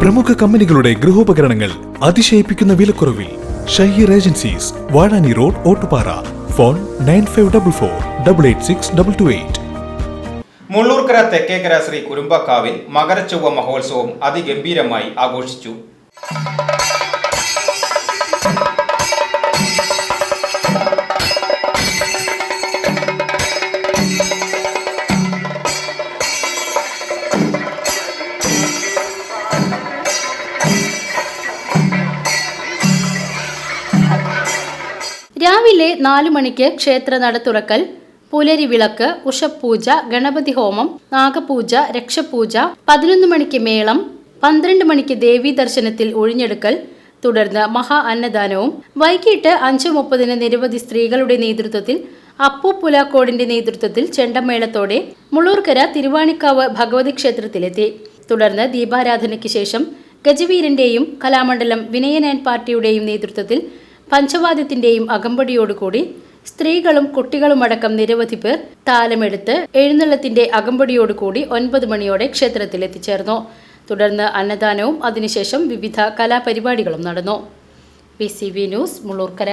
പ്രമുഖ കമ്പനികളുടെ ഗൃഹോപകരണങ്ങൾ അതിശയിപ്പിക്കുന്ന വിലക്കുറവിൽ Shaheer agencies Vazhani road Ottupara. Phone nine five double four double eight six double two eight. Mullurkara Thekkekara Sri കുരുമ്പക്കാവിൽ Makarachovva മഹോത്സവം അതിഗംഭീരമായി ആഘോഷിച്ചു. രാവിലെ നാലു മണിക്ക് ക്ഷേത്ര നട തുറക്കൽ പുലരി വിളക്ക് ഉഷപ്പൂജ ഗണപതി ഹോമം നാഗപൂജ രക്ഷപൂജ പതിനൊന്ന് മണിക്ക് മേളം പന്ത്രണ്ട് മണിക്ക് ദേവീ ദർശനത്തിൽ ഒഴിഞ്ഞെടുക്കൽ തുടർന്ന് മഹാ അന്നദാനവും. വൈകിട്ട് അഞ്ച് മുപ്പതിന് നിരവധി സ്ത്രീകളുടെ നേതൃത്വത്തിൽ അപ്പു പുലാക്കോടിന്റെ നേതൃത്വത്തിൽ ചെണ്ടമേളത്തോടെ മുള്ളൂർക്കര തിരുവാണിക്കാവ് ഭഗവതി ക്ഷേത്രത്തിലെത്തി. തുടർന്ന് ദീപാരാധനയ്ക്ക് ശേഷം ഗജവീരന്റെയും കലാമണ്ഡലം വിനയനാൻ പാർട്ടിയുടെയും നേതൃത്വത്തിൽ പഞ്ചവാദ്യത്തിന്റെയും അകമ്പടിയോടുകൂടി സ്ത്രീകളും കുട്ടികളുമടക്കം നിരവധി പേർ താലമെടുത്ത് എഴുന്നള്ളത്തിന്റെ അകമ്പടിയോടുകൂടി ഒൻപത് മണിയോടെ ക്ഷേത്രത്തിൽ എത്തിച്ചേർന്നു തുടർന്ന് അന്നദാനവും അതിനുശേഷം വിവിധ കലാപരിപാടികളും നടന്നു. P C V news Mullurkara.